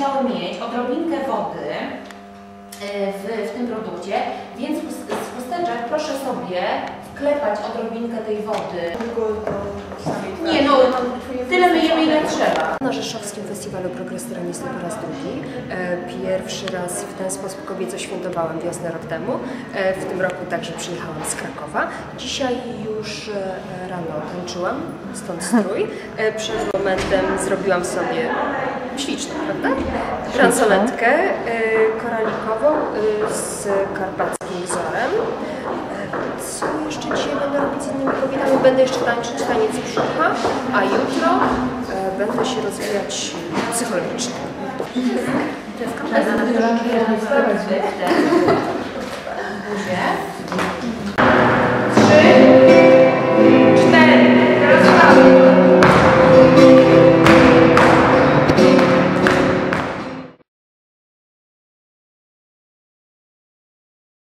musiały mieć odrobinkę wody e, w, w tym produkcie, więc z chusteczek proszę sobie wklepać odrobinkę tej wody. Nie no, tyle myjemy ile trzeba. Na Rzeszowskim Festiwalu Progresyrenisty po raz drugi. E, Pierwszy raz w ten sposób kobieco świętowałam wiosnę rok temu. E, W tym roku także przyjechałam z Krakowa. Dzisiaj już rano tańczyłam, stąd strój. Przed momentem zrobiłam sobie śliczną, prawda? Bransoletkę e, koralikową e, z karpackim wzorem. E, Co jeszcze dzisiaj będę robić z innymi kobietami? Będę jeszcze tańczyć taniec brzucha, a jutro będę się rozwijać psychologicznie. To jest kompletna.